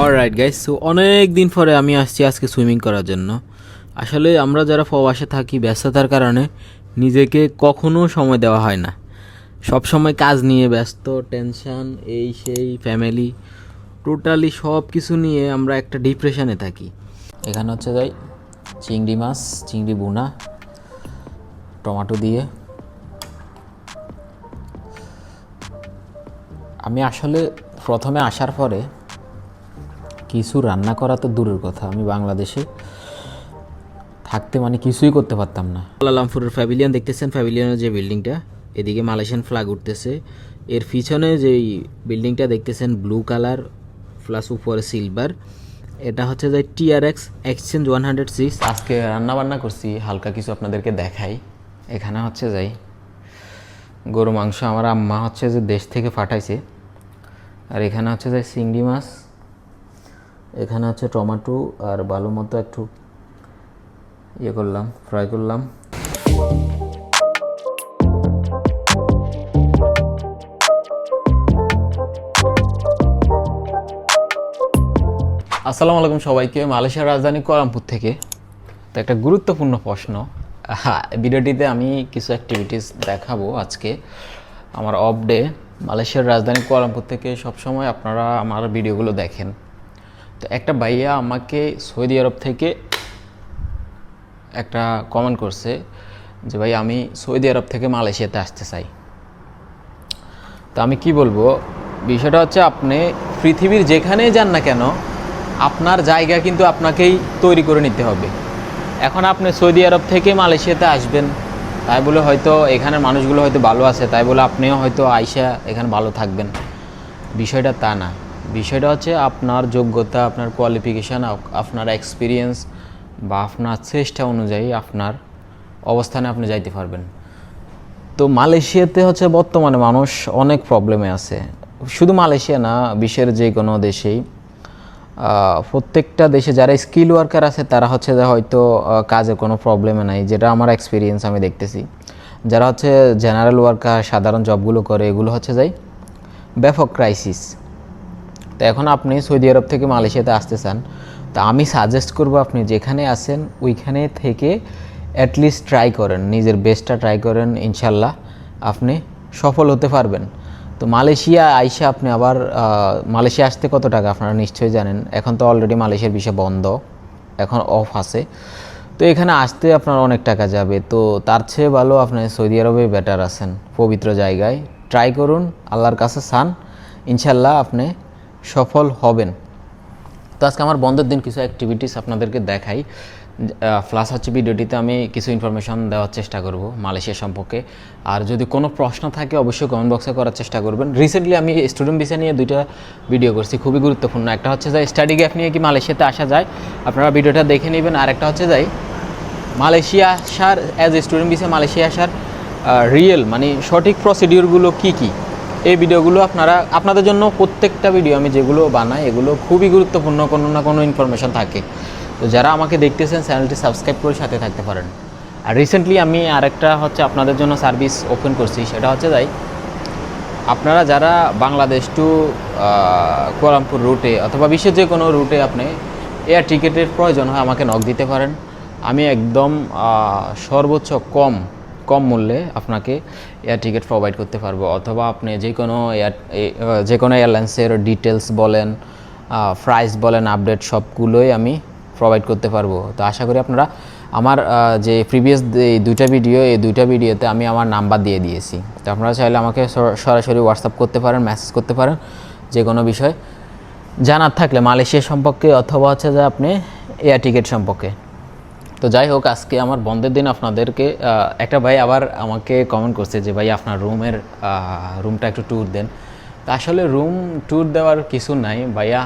Alright guys so অনেক দিন পরে আমি আসছি আজকে সুইমিং করার জন্য। আসলে আমরা যারা প্রবাসে থাকি, ব্যস্ততার কারণে নিজেকে কখনো সময় দেওয়া হয় না। সব সময় কাজ নিয়ে ব্যস্ত টেনশন এই সেই ফ্যামিলি টোটালি সব কিছু নিয়ে আমরা একটা ডিপ্রেশনে থাকি। এখানে হচ্ছে যাই, চিংড়ি মাছ, চিংড়ি বোনা টমেটো দিয়ে। আমি আসলে প্রথমে আসার পরে কিছু রান্না করা তো দূরের কথা আমি বাংলাদেশে থাকতে মানে কিছুই করতে পারতাম না। আলামপুরের প্যাভিলিয়ন দেখতেছেন? প্যাভিলিয়নের যে বিল্ডিংটা এদিকে মালয়েশিয়ান ফ্ল্যাগ উঠতেছে। এর পিছনে যেই বিল্ডিংটা দেখতেছেন ব্লু কালার প্লাস উপরে সিলভার এটা হচ্ছে যে TRX exchange one hundred six আজকে রান্না বান্না করছি হালকা কিছু আপনাদেরকে দেখাই। এখানে হচ্ছে যাই গরু মাংস আমার আম্মা হচ্ছে যে দেশ থেকে পাঠাইছে। আর এখানে হচ্ছে যে চিংড়ি মাছ এখানে হচ্ছে টমেটো আর ভালো মতো একটু ইয়ে করলাম ফ্রাই করলাম। আসসালামু আলাইকুম সবাইকে, মালয়েশিয়ার রাজধানী কোয়ালামপুর থেকে। তো একটা গুরুত্বপূর্ণ প্রশ্ন হ্যাঁ ভিডিওটিতে আমি কিছু অ্যাক্টিভিটিস দেখাবো আজকে। আমার অফ ডে মালয়েশিয়ার রাজধানী কোয়ালামপুর থেকে সবসময় আপনারা আমার ভিডিওগুলো দেখেন। তো একটা ভাইয়া আমাকে সৌদি আরব থেকে একটা কমেন্ট করছে যে, ভাই, আমি সৌদি আরব থেকে মালয়েশিয়াতে আসতে চাই। তো আমি কি বলব? বিষয়টা হচ্ছে আপনি পৃথিবীর যেখানেই যান না কেন, আপনার জায়গা কিন্তু আপনাকেই তৈরি করে নিতে হবে। এখন আপনি সৌদি আরব থেকে মালয়েশিয়াতে আসবেন, তাই বলে হয়তো এখানের মানুষগুলো হয়তো ভালো আছে, তাই বলে আপনিও হয়তো আইসা এখানে ভালো থাকবেন। বিষয়টা তা না। বিষয়টা হচ্ছে আপনার যোগ্যতা, আপনার কোয়ালিফিকেশান আপনার এক্সপিরিয়েন্স বা আপনার চেষ্টা অনুযায়ী আপনার অবস্থানে আপনি যাইতে পারবেন। তো মালয়েশিয়াতে হচ্ছে বর্তমানে মানুষ অনেক প্রবলেমে আছে। শুধু মালয়েশিয়া না, বিশ্বের যে কোনো দেশেই প্রত্যেকটা দেশে যারা স্কিল ওয়ার্কার আছে, তারা হচ্ছে যে হয়তো কাজে কোনো প্রবলেমে নাই, যেটা আমার এক্সপিরিয়েন্স আমি দেখতেছি। যারা হচ্ছে জেনারেল ওয়ার্কার সাধারণ জবগুলো করে, এগুলো হচ্ছে যাই ব্যাপক ক্রাইসিস তো এখন আপনি সৌদি আরব থেকে মালয়েশিয়াতে আসতে চান, তা আমি সাজেস্ট করব আপনি যেখানে আছেন ওইখানে থেকে অ্যাটলিস্ট ট্রাই করেন, নিজের বেস্টটা ট্রাই করেন, ইনশাল্লাহ আপনি সফল হতে পারবেন। তো মালয়েশিয়া আইসা আপনি আবার মালয়েশিয়া আসতে কত টাকা আপনারা নিশ্চয়ই জানেন, এখন তো অলরেডি মালয়েশিয়ার বিষয় বন্ধ, এখন অফ আছে। তো এখানে আসতে আপনার অনেক টাকা যাবে, তো তার চেয়ে ভালো আপনি সৌদি আরবে বেটার আছেন, পবিত্র জায়গায়। ট্রাই করুন, আল্লাহর কাছে সান ইনশাল্লাহ আপনি সফল হবেন। তো আজকে আমার বন্ধের দিন কিছু অ্যাক্টিভিটিস আপনাদেরকে দেখাই। প্লাস হচ্ছে ভিডিওটিতে আমি কিছু ইনফরমেশন দেওয়ার চেষ্টা করব মালয়েশিয়া সম্পর্কে। আর যদি কোনো প্রশ্ন থাকে, অবশ্যই কমেন্ট বক্সে করার চেষ্টা করবেন। রিসেন্টলি আমি স্টুডেন্ট ভিসা নিয়ে দুইটা ভিডিও করছি, খুবই গুরুত্বপূর্ণ। একটা হচ্ছে যে স্টাডি গ্যাপ নিয়ে কি মালয়েশিয়াতে আসা যায়, আপনারা ভিডিওটা দেখে নেবেন। আর একটা হচ্ছে যাই মালয়েশিয়া আসার as a student visa Malaysia আসার রিয়েল মানে সঠিক প্রসিডিওরগুলো কী কী? এই ভিডিওগুলো আপনারা, আপনাদের জন্য প্রত্যেকটা ভিডিও আমি যেগুলো বানাই, এগুলো খুবই গুরুত্বপূর্ণ, কোনো না কোনো ইনফরমেশন থাকে। তো যারা আমাকে দেখতেছেন চ্যানেলটি সাবস্ক্রাইব করে সাথে থাকতে পারেন। আর রিসেন্টলি আমি আরেকটা হচ্ছে আপনাদের জন্য সার্ভিস ওপেন করছি, সেটা হচ্ছে যাই, আপনারা যারা বাংলাদেশ টু কোয়ালামপুর রুটে অথবা বিশ্বের যে কোনো রুটে আপনি এয়ার টিকিটের প্রয়োজন হয়, আমাকে নক দিতে পারেন। আমি একদম সর্বোচ্চ কম কম মূল্যে আপনাকে এয়ার টিকিট প্রোভাইড করতে পারব। অথবা আপনি যে কোনো এয়ার যে কোনো এয়ারলাইন্সের ডিটেলস বলেন প্রাইস বলেন আপডেট সবগুলোই আমি প্রোভাইড করতে পারব। তো আশা করি আপনারা আমার যে প্রিভিয়াস এই দুইটা ভিডিও এই দুইটা ভিডিওতে আমি আমার নাম্বার দিয়ে দিয়েছি। তো আপনারা চাইলে আমাকে সর- সরাসরি হোয়াটসঅ্যাপ করতে পারেন মেসেজ করতে পারেন, যে কোনো বিষয় জানার থাকলে, মালয়েশিয়া সম্পর্কে অথবা হচ্ছে যে আপনি এয়ার টিকিট সম্পর্কে। তো যাই হোক, আজকে আমার বন্ধের দিন, আপনাদেরকে একটা ভাই আবার আমাকে কমেন্ট করছে যে, ভাই, আপনার রুমের রুমটা একটু ট্যুর দেন। তা আসলে রুম ট্যুর দেওয়ার কিছু নাই। ভাইয়া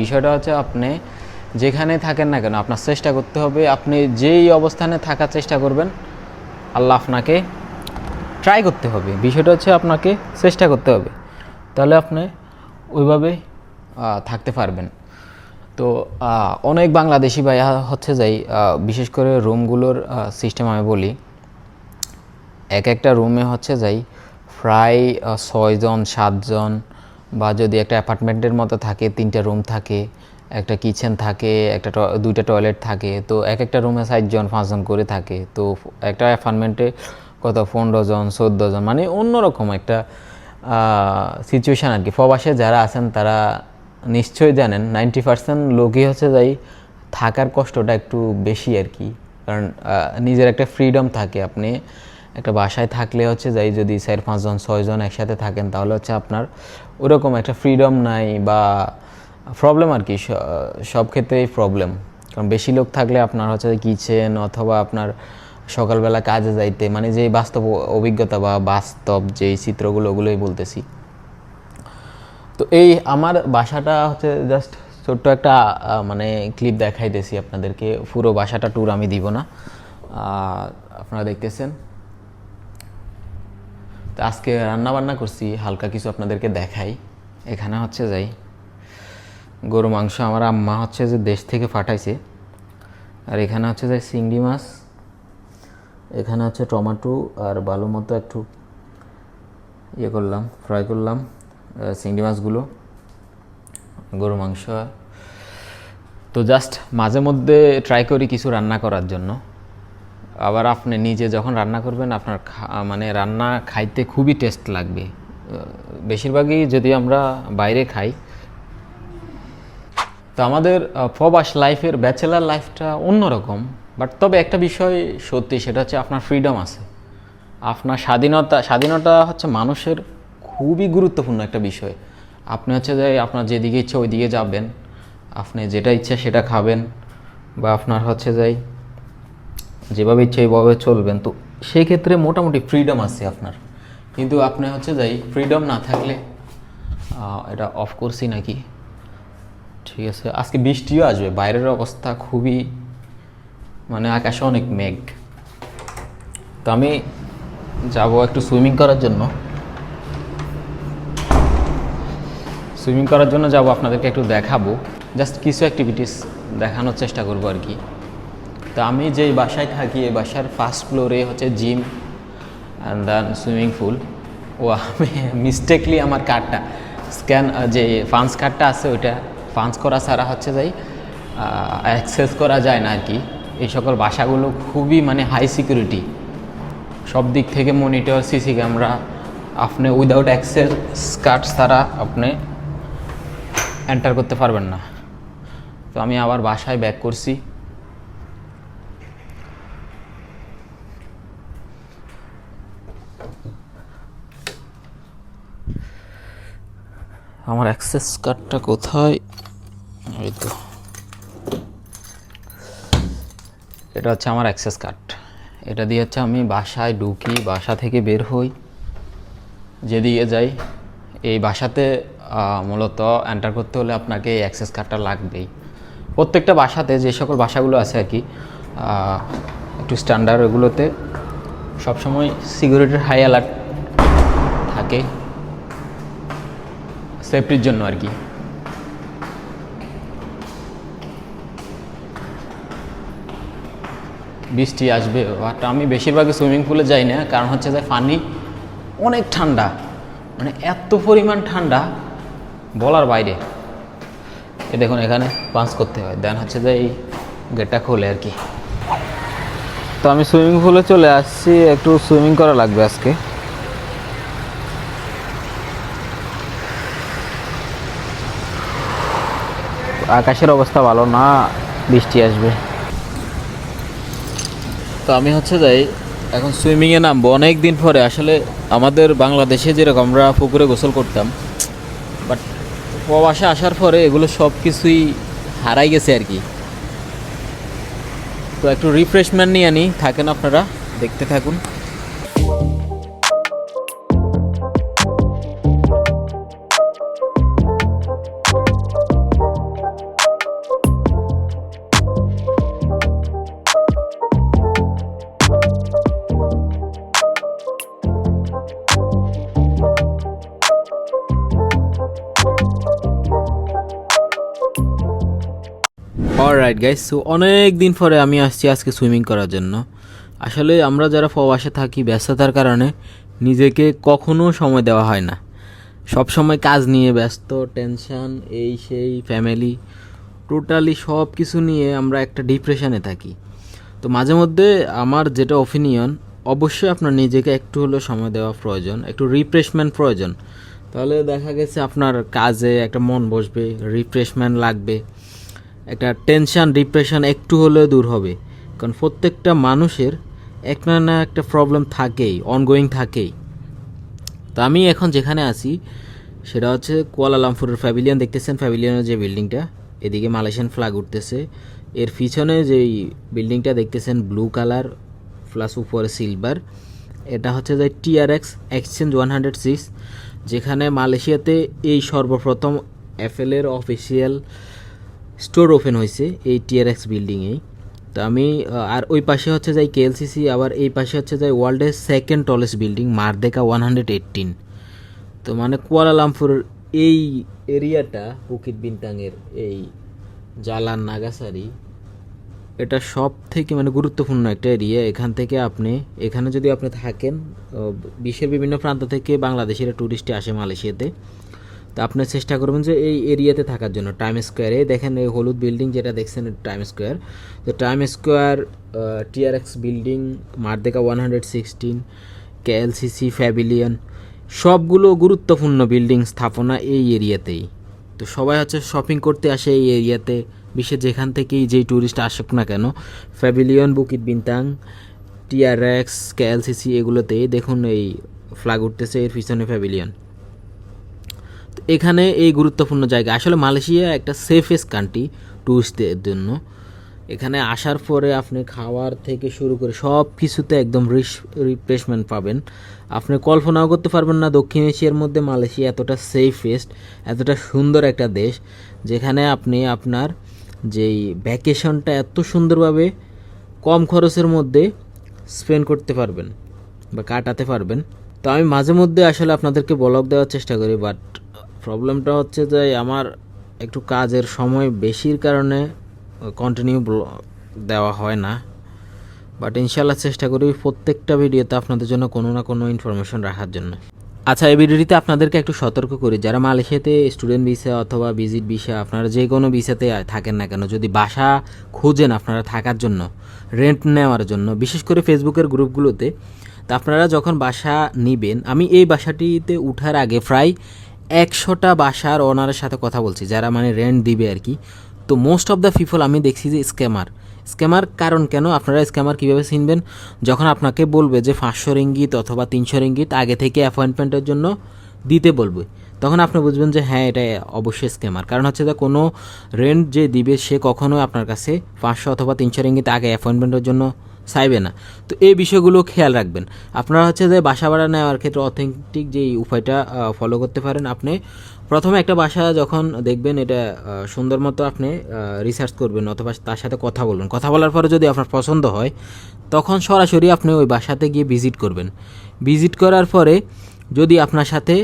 বিষয়টা হচ্ছে আপনি যেখানে থাকেন না কেন, আপনার চেষ্টা করতে হবে, আপনি যেই অবস্থানে থাকার চেষ্টা করবেন, আল্লাহ আপনাকে ট্রাই করতে হবে। বিষয়টা হচ্ছে আপনাকে চেষ্টা করতে হবে। তাহলে আপনি ওইভাবে থাকতে পারবেন। তো অনেক বাংলাদেশি ভাইয়া হচ্ছে যাই বিশেষ করে রুমগুলোর সিস্টেম আমি বলি। এক একটা রুমে হচ্ছে যাই প্রায় ছয়জন সাতজন বা যদি একটা অ্যাপার্টমেন্টের মতো থাকে, তিনটা রুম থাকে, একটা কিচেন থাকে, একটা দুইটা টয়লেট থাকে, তো এক একটা রুমে সাতজন পাঁচজন করে থাকে। তো একটা অ্যাপার্টমেন্টে কত? পনেরো জন, চোদ্দ জন মানে অন্যরকম একটা সিচুয়েশান আর কি। প্রবাসে যারা আছেন, তারা নিশ্চয়ই জানেন নাইনটি পার্সেন্ট লোকই হচ্ছে যাই থাকার কষ্টটা একটু বেশি আর কি। কারণ নিজের একটা ফ্রিডম থাকে আপনি। একটা বাসায় থাকলে হচ্ছে যাই যদি চার পাঁচজন, ছয়জন একসাথে থাকেন, তাহলে হচ্ছে আপনার ওরকম একটা ফ্রিডম নাই বা প্রবলেম আর কি সব ক্ষেত্রেই প্রবলেম কারণ বেশি লোক থাকলে আপনার হচ্ছে কিচেন অথবা আপনার সকালবেলা কাজে যাইতে মানে যে বাস্তব অভিজ্ঞতা বা বাস্তব যেই চিত্রগুলো, ওগুলোই বলতেছি। তো এই আমার বাসাটা হচ্ছে জাস্ট ছোট্ট একটা মানে ক্লিপ দেখাইতেছি আপনাদেরকে। পুরো বাসাটা ট্যুর আমি দিব না। আপনারা দেখতেছেন। তো আজকে রান্না বান্না করছি, হালকা কিছু আপনাদেরকে দেখাই। এখানে হচ্ছে যাই, গরু মাংস আমার আম্মা হচ্ছে যে দেশ থেকে পাঠাইছে। আর এখানে হচ্ছে যে চিংড়ি মাছ, এখানে হচ্ছে টমেটো আর বালু মতো একটু ইয়ে করলাম ফ্রাই করলাম। চিংড়ি মাছগুলো গরু মাংস। তো জাস্ট মাঝে মধ্যে ট্রাই করি কিছু রান্না করার জন্য। আবার আপনি নিজে যখন রান্না করবেন, আপনার মানে রান্না খাইতে খুবই টেস্ট লাগবে। বেশিরভাগই যদি আমরা বাইরে খাই, তো আমাদের ফবাস লাইফের ব্যাচেলার লাইফটা অন্যরকম। বাট তবে একটা বিষয় সত্যি, সেটা হচ্ছে আপনার ফ্রিডম আছে। আপনার স্বাধীনতা স্বাধীনতা হচ্ছে মানুষের খুবই গুরুত্বপূর্ণ একটা বিষয়। আপনি হচ্ছে যে আপনার যেদিকে ইচ্ছে ওই দিকে যাবেন। আপনি যেটা ইচ্ছা সেটা খাবেন বা আপনার হচ্ছে যাই যেভাবে ইচ্ছে এইভাবে চলবেন। তো সেই ক্ষেত্রে মোটামুটি ফ্রিডম আছে আপনার। কিন্তু আপনি হচ্ছে যাই ফ্রিডম না থাকলে এটা অফ করছি নাকি? ঠিক আছে, আজকে বৃষ্টিও আসবে। বাইরের অবস্থা খুবই মানে আকাশে অনেক মেঘ। তো আমি যাব একটু সুইমিং করার জন্য। সুইমিং করার জন্য যাব, আপনাদেরকে একটু দেখাবো। জাস্ট কিছু অ্যাক্টিভিটিস দেখানোর চেষ্টা করব আর কি। তো আমি যেই বাসায় থাকি, এই বাসার ফার্স্ট ফ্লোরে হচ্ছে gym and then swimming pool ও, আমি মিস্টেকলি আমার কার্ডটা স্ক্যান যে ফান্স কার্ডটা আছে, ওইটা ফান্স করা ছাড়া হচ্ছে যাই অ্যাক্সেস করা যায় না আর কি। এই সকল বাসাগুলো খুবই মানে হাই সিকিউরিটি সব দিক থেকে মনিটর সিসি ক্যামেরা আপনি উইদাউট অ্যাক্সেস কার্ড ছাড়া আপনি এন্টার করতে পারবেন না। তো আমি আবার বাসায় ব্যাক করছি। আমার অ্যাক্সেস কার্ডটা কোথায়? তো। এটা হচ্ছে আমার অ্যাক্সেস কার্ড এটা দিয়ে হচ্ছে আমি বাসায় ঢুকি, বাসা থেকে বের হই। যেদিকে যাই, এই বাসাতে মূলত এন্টার করতে হলে আপনাকে এই অ্যাক্সেস কার্ডটা লাগবেই। প্রত্যেকটা বাসাতে যে সকল বাসাগুলো আছে আর কি একটু স্ট্যান্ডার্ড ওগুলোতে সবসময় সিকিউরিটির হাই অ্যালার্ট থাকে সেফটির জন্য আর কি। বৃষ্টি আসবে বাট আমি বেশিরভাগই সুইমিং পুলে যাই না, কারণ হচ্ছে যে পানি অনেক ঠান্ডা মানে এত পরিমাণ ঠান্ডা বলার বাইরে। এ দেখুন, এখানে পাস করতে হয়। দেন হচ্ছে যে এই গেটটা খোলে আর কি। তো আমি সুইমিং পুলে চলে আসছি। একটু সুইমিং করা লাগবে আজকে। আকাশের অবস্থা ভালো না, বৃষ্টি আসবে। তো আমি হচ্ছে যাই, এখন সুইমিংয়ে নামবো। অনেক দিন পরে আসলে আমাদের বাংলাদেশে যেরকম আমরা পুকুরে গোসল করতাম প্রবাসে আসার পরে এগুলো সব কিছুই হারাই গেছে আর কি। তো একটু রিফ্রেশমেন্ট নিয়ে আনি, থাকেন আপনারা, দেখতে থাকুন। অলরাইট গাইস সো অনেক দিন পরে আমি আসছি আজকে সুইমিং করার জন্য। আসলে আমরা যারা প্রবাসে থাকি ব্যস্ততার কারণে নিজেকে কখনো সময় দেওয়া হয় না। সব সময় কাজ নিয়ে ব্যস্ত টেনশন এই সেই ফ্যামিলি টোটালি সব কিছু নিয়ে আমরা একটা ডিপ্রেশনে থাকি। তো মাঝে মধ্যে আমার যেটা অপিনিয়ন অবশ্যই আপনার নিজেকে একটু হলেও সময় দেওয়া প্রয়োজন, একটু রিফ্রেশমেন্ট প্রয়োজন। তাহলে দেখা গেছে আপনার কাজে একটা মন বসবে রিফ্রেশমেন্ট লাগবে। একটা টেনশন ডিপ্রেশন একটু হলেও দূর হবে। কারণ প্রত্যেকটা মানুষের এক না না একটা প্রবলেম থাকেই অনগোয়িং থাকেই। তো আমি এখন যেখানে আছি, সেটা হচ্ছে কুয়ালালামপুরের প্যাভিলিয়ন দেখতেছেন প্যাভিলিয়নের যে বিল্ডিংটা এদিকে মালয়েশিয়ান ফ্ল্যাগ উঠতেছে। এর পিছনে যেই বিল্ডিংটা দেখতেছেন ব্লু কালার প্লাস উপরে সিলভার এটা হচ্ছে যে TRX exchange one hundred six যেখানে মালয়েশিয়াতে এই সর্বপ্রথম এফএলের অফিসিয়াল স্টোর ওপেন হয়েছে এই টিআরএক্স বিল্ডিংয়েই। তো আমি আর ওই পাশে হচ্ছে যাই কেএলসিসি, আবার এই পাশে হচ্ছে যাই ওয়ার্ল্ডের second tallest building, Merdeka one hundred eighteen তো মানে কুয়ালালামপুরের এই এরিয়াটা বুকিট বিনতাংয়ের এই জালান নাগাসারি, এটা সব থেকে মানে গুরুত্বপূর্ণ একটা এরিয়া। এখান থেকে আপনি, এখানে যদি আপনি থাকেন বিশ্বের বিভিন্ন প্রান্ত থেকে বাংলাদেশের ট্যুরিস্টে আসে মালয়েশিয়াতে। তো আপনার চেষ্টা করবেন যে এই এরিয়াতে থাকার জন্য টাইম স্কোয়ারে দেখেন এই হলুদ বিল্ডিং যেটা দেখছেন টাইম স্কোয়ার তো time square TRX building Merdeka one hundred sixteen KLCC pavilion সবগুলো গুরুত্বপূর্ণ বিল্ডিং স্থাপনা এই এরিয়াতেই। তো সবাই হচ্ছে শপিং করতে আসে এই এরিয়াতে বিশ্বের যেখান থেকেই যেই ট্যুরিস্ট আসুক না কেন। ফ্যাভিলিয়ন বুকিট বিনতাং টিআরএক্স কেএলসিসি এগুলোতে দেখুন এই ফ্ল্যাগ উঠতেছে, এর পিছনে ফ্যাভিলিয়ন তো এখানে এই গুরুত্বপূর্ণ জায়গা। আসলে মালয়েশিয়া একটা সেফেস্ট কান্ট্রি ট্যুরিস্টদের জন্য। এখানে আসার পরে আপনি খাওয়ার থেকে শুরু করে সব কিছুতে একদম রিফ্রেশমেন্ট পাবেন। আপনি কল্পনাও করতে পারবেন না দক্ষিণ এশিয়ার মধ্যে মালয়েশিয়া এতটা সেফেস্ট এতটা সুন্দর একটা দেশ, যেখানে আপনি আপনার যেই ভ্যাকেশনটা এত সুন্দরভাবে কম খরচের মধ্যে স্পেন্ড করতে পারবেন বা কাটাতে পারবেন। তো আমি মাঝে মধ্যে আসলে আপনাদেরকে ব্লগ দেওয়ার চেষ্টা করি বাট প্রবলেমটা হচ্ছে যে আমার একটু কাজের সময় বেশির কারণে কন্টিনিউ দেওয়া হয় না। বাট ইনশাল্লাহ চেষ্টা করি প্রত্যেকটা ভিডিওতে আপনাদের জন্য কোনো না কোনো ইনফরমেশন রাখার জন্য। আচ্ছা এই ভিডিওটিতে আপনাদেরকে একটু সতর্ক করি। যারা মালয়েশিয়াতে স্টুডেন্ট ভিসা অথবা ভিজিট ভিসা আপনারা যে কোনো ভিসাতে থাকেন না কেন, যদি বাসা খুঁজেন আপনারা থাকার জন্য রেন্ট নেওয়ার জন্য, বিশেষ করে ফেসবুকের গ্রুপগুলোতে তা আপনারা যখন বাসা নিবেন, আমি এই বাসাটিতে উঠার আগে প্রায় একশোটা বাসার ওনারের সাথে কথা বলছি, যারা মানে রেন্ট দিবে আর কি। তো মোস্ট অফ দ্য পিপল আমি দেখছি যে স্ক্যামার স্ক্যামার কারণ কেন? আপনারা স্ক্যামার কীভাবে চিনবেন? যখন আপনাকে বলবে যে পাঁচশো রিঙ্গিত অথবা তিনশো রিঙ্গিত আগে থেকে অ্যাপয়েন্টমেন্টের জন্য দিতে বলবে, তখন আপনি বুঝবেন যে হ্যাঁ এটা অবশ্যই স্ক্যামার কারণ হচ্ছে যে কোনো রেন্ট যে দিবে সে কখনোই আপনার কাছে পাঁচশো অথবা তিনশো রিঙ্গিত আগে অ্যাপয়েন্টমেন্টের জন্য চাইবে না। তো এই বিষয়গুলো খেয়াল রাখবেন। আপনারা হচ্ছে যে বাসা ভাড়া নেওয়ার ক্ষেত্রে অথেন্টিক যে উপায়টা ফলো করতে পারেন আপনি। প্রথমে একটা বাসা যখন দেখবেন এটা সুন্দর মতো আপনি রিসার্চ করবেন অথবা তার সাথে কথা বলবেন। কথা বলার পরে যদি আপনার পছন্দ হয়, তখন সরাসরি আপনি ওই বাসাতে গিয়ে ভিজিট করবেন। ভিজিট করার পরে যদি আপনার সাথে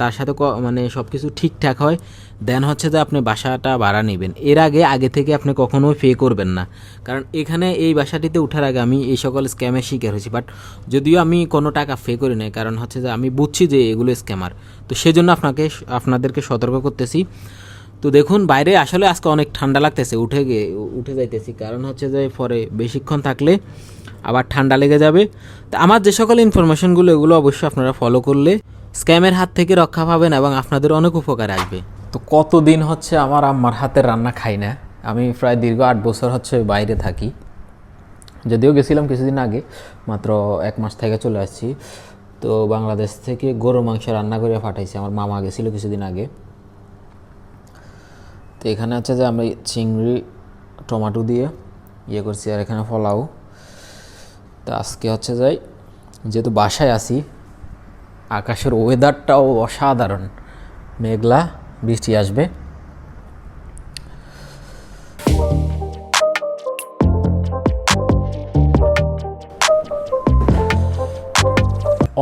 তার সাথে মানে সব কিছু ঠিকঠাক হয় দেন হচ্ছে যে আপনি বাসাটা ভাড়া নেবেন। এর আগে আগে থেকে আপনি কখনোই পে করবেন না। কারণ এখানে এই বাসাটিতে ওঠার আগে আমি এই সকল স্ক্যামের শিকার হয়েছি। বাট যদিও আমি কোনো টাকা পে করি নাই, কারণ হচ্ছে যে আমি বুঝছি যে এগুলো স্ক্যামার তো সেজন্য আপনাকে, আপনাদেরকে সতর্ক করতেছি। তো দেখুন, বাইরে আসলে আজকে অনেক ঠান্ডা লাগতেছে, উঠে গিয়ে, উঠে যাইতেছি। কারণ হচ্ছে যে পরে বেশিক্ষণ থাকলে আবার ঠান্ডা লেগে যাবে। তো আমার যে সকল ইনফরমেশনগুলো এগুলো অবশ্যই আপনারা ফলো করলে স্ক্যামের হাত থেকে রক্ষা পাবেন এবং আপনাদের অনেক উপকার আসবে। তো কতদিন হচ্ছে আমার আম্মার হাতের রান্না খাই না? আমি প্রায় দীর্ঘ আট বছর হচ্ছে বাইরে থাকি। যদিও গেছিলাম কিছুদিন আগে, মাত্র এক মাস থেকে চলে আসছি। তো বাংলাদেশ থেকে গরু মাংস রান্না করে পাঠাইছি, আমার মামা গেছিল কিছুদিন আগে। তো এখানে হচ্ছে যে আমরা চিংড়ি, টমেটো দিয়ে ইয়ে করছি, আর এখানে ফলাও তো আজকে হচ্ছে যাই যেহেতু বাসায় আছি, আকাশের ওয়েদারটাও অসাধারণ, মেঘলা। বৃষ্টি আসবে।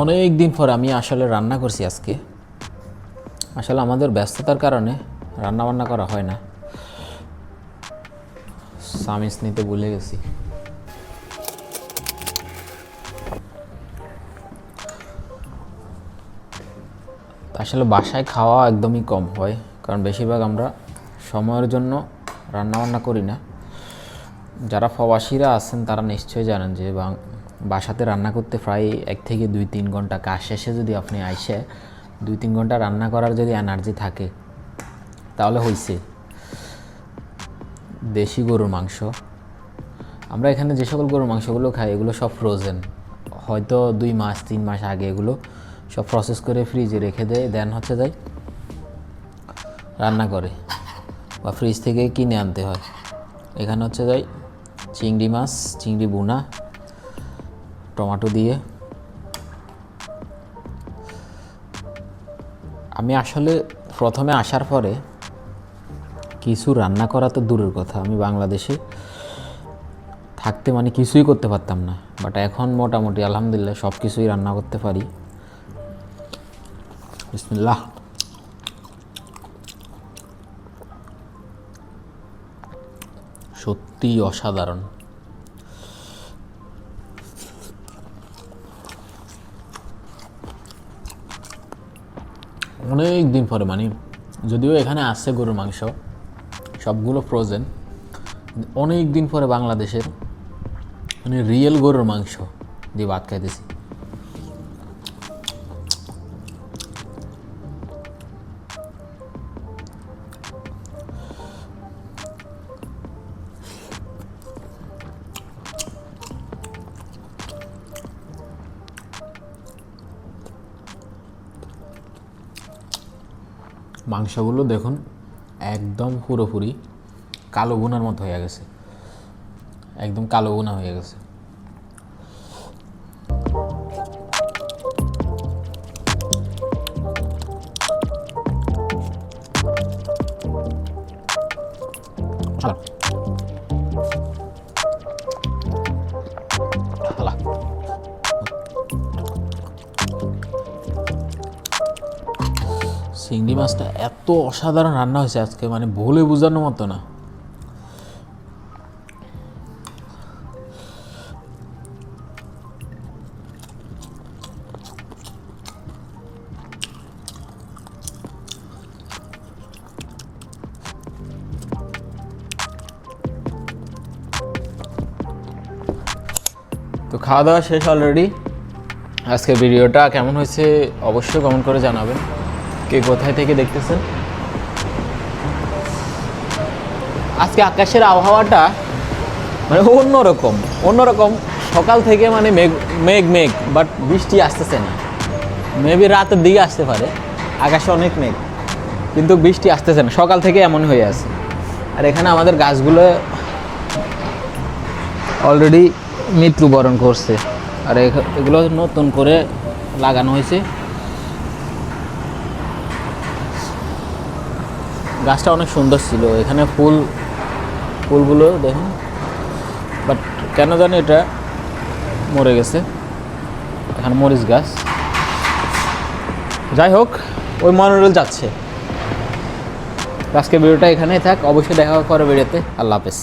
অনেক দিন পর আমি আসলে রান্না করছি আজকে। আসলে আমাদের ব্যস্ততার কারণে রান্না বান্না করা হয় না। সামিস নিতে ভুলে গেছি। আসলে বাসায় খাওয়া একদমই কম হয়, কারণ বেশিরভাগ আমরা সময়ের জন্য রান্না বান্না করি না। যারা প্রবাসীরা আছেন, তারা নিশ্চয়ই জানেন যে বাসাতে রান্না করতে প্রায় এক থেকে দুই তিন ঘণ্টা কাজ শেষে যদি আপনি আইসে দুই তিন ঘণ্টা রান্না করার যদি এনার্জি থাকে, তাহলে হইছে। দেশি গরুর মাংস। আমরা এখানে যে সকল গরুর মাংসগুলো খাই, এগুলো সব ফ্রোজেন হয়তো দুই মাস, তিন মাস আগে এগুলো সব প্রসেস করে ফ্রিজে রেখে দেয় দেন হচ্ছে যাই রান্না করে বা ফ্রিজ থেকে কিনে আনতে হয়। এখানে হচ্ছে যাই চিংড়ি মাছ, চিংড়ি বুনা টমেটো দিয়ে। আমি আসলে প্রথমে আসার পরে কিছু রান্না করা তো দূরের কথা, আমি বাংলাদেশে থাকতে মানে কিছুই করতে পারতাম না। বাট এখন মোটামুটি আলহামদুলিল্লাহ সব কিছুই রান্না করতে পারি। বিসমিল্লাহ সত্যি অসাধারণ। অনেক দিন পরে মানে যদিও এখানে আসছে গরুর মাংস, সবগুলো ফ্রোজেন অনেক দিন পরে বাংলাদেশের মানে রিয়েল গরুর মাংস দিয়ে ভাত খাইতেছি। মাংসগুলো দেখুন একদম পুরোপুরি কালো গুনার মতো হয়ে গেছে একদম কালো গুনা হয়ে গেছে। চিংড়ি মাছটা এত অসাধারণ রান্না হয়েছে আজকে মানে বলে বোঝানোর মতো না। তো খাওয়া দাওয়া শেষ অলরেডি আজকে ভিডিওটা কেমন হয়েছে অবশ্যই কমেন্ট করে জানাবেন। কে কোথায় থেকে দেখতেছেন? আজকে আকাশের আবহাওয়াটা মানে অন্যরকম অন্যরকম। সকাল থেকে মানে মেঘ মেঘ মেঘ বাট বৃষ্টি আসতেছে না। মেবি রাতের দিকে আসতে পারে, আকাশে অনেক মেঘ, কিন্তু বৃষ্টি আসতেছে না। সকাল থেকে এমন হয়ে আছে। আর এখানে আমাদের গাছগুলো অলরেডি মৃত্যুবরণ করছে। আর এগুলো নতুন করে লাগানো হয়েছে। গাছটা অনেক সুন্দর ছিল। এখানে ফুল, ফুলগুলো দেখুন। বাট কেন জানি এটা মরে গেছে। এখানে মরিচ গাছ। যাই হোক, ওই মনোরেল যাচ্ছে। আজকে ভিডিওটা এখানেই থাক। অবশ্যই দেখা করে ভিডিওতে। আল্লাহ হাফেজ।